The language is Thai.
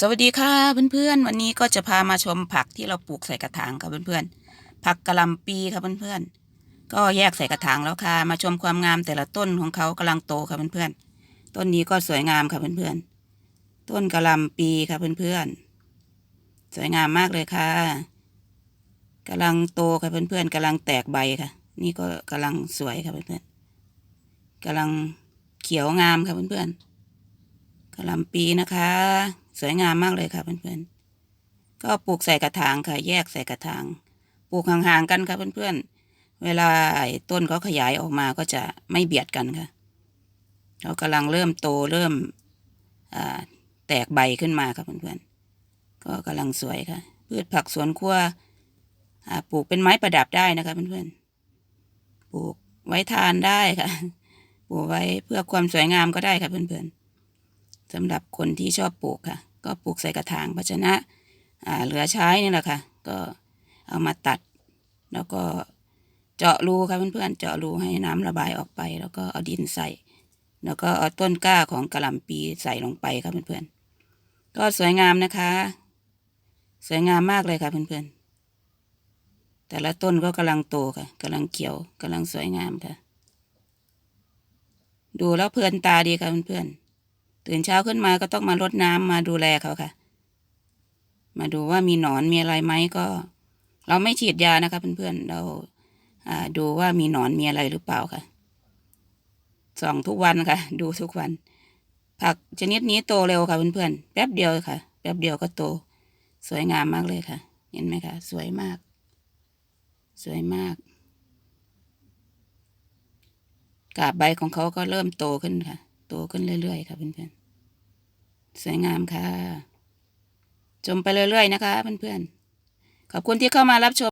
สวัสดีค่ะเพื่อนๆ วันนี้ก็จะพามาชมผักที่เราปลูกใส่กระถางค่ะเพื่อนๆ ผักกะหล่ำปีค่ะเพื่อนๆ ก็แยกใส่กระถางแล้วค่ะ มาชมความงามแต่ละต้นของเขากำลังโตค่ะเพื่อนๆ ต้นนี้ก็สวยงามค่ะเพื่อนๆ ต้นกะหล่ำปีค่ะเพื่อนๆ สวยงามมากเลยค่ะกำลังโตค่ะเพื่อนๆกำลังแตกใบค่ะ นี่ก็กำลังสวยค่ะเพื่อนๆกำลังเขียวงามค่ะเพื่อนๆ กะหล่ำปีนะคะ สวยงามมากเลยค่ะเพื่อนๆ ก็ปลูกใส่กระถางค่ะ แยกใส่กระถาง ปลูกห่างๆกันค่ะเพื่อนๆ เวลาไอ้ต้นเขาขยายออกมาก็จะไม่เบียดกันค่ะเขากำลังเริ่มโตเริ่มแตกใบขึ้นมาค่ะเพื่อนๆ ก็กำลังสวยค่ะ พืชผักสวนครัวปลูกเป็นไม้ประดับได้นะคะเพื่อนๆ ปลูกไว้ทานได้ค่ะ ปลูกไว้เพื่อความสวยงามก็ได้ค่ะเพื่อนๆสำหรับคนที่ชอบปลูกค่ะ ก็ปลูกใส่กระถางภาชนะเหลือใช้นี่แหละค่ะ ก็เอามาตัด แล้วก็เจาะรูค่ะเพื่อนๆเจาะรูให้น้ำระบายออกไป แล้วก็เอาดินใส่ แล้วก็เอาต้นกล้าของกระหล่ำปีใส่ลงไปค่ะเพื่อนๆก็สวยงามนะคะ สวยงามมากเลยค่ะเพื่อนๆแต่ละต้นก็กำลังโตค่ะกำลังเขียวกำลังสวยงามค่ะ ดูแล้วเพลินตาดีค่ะเพื่อนๆ ตื่นเช้าขึ้นมาก็ต้องมารดน้ำมาดูแลเขาค่ะ มาดูว่ามีหนอนมีอะไรไหมก็ เราไม่ฉีดยานะคะเพื่อนๆเราอ่าดูว่ามีหนอนมีอะไรหรือเปล่าค่ะส่องทุกวันค่ะ ดูทุกวัน ผักชนิดนี้โตเร็วค่ะเพื่อนๆแป๊บเดียวค่ะ แป๊บเดียวก็โต สวยงามมากเลยค่ะ เห็นไหมคะสวยมาก สวยมากกาบใบของเขาก็เริ่มโตขึ้นค่ะ โตขึ้นเรื่อยๆค่ะเพื่อนๆสวยงามค่ะ ชมไปเรื่อยๆนะคะเพื่อนๆขอบคุณที่เข้ามารับชม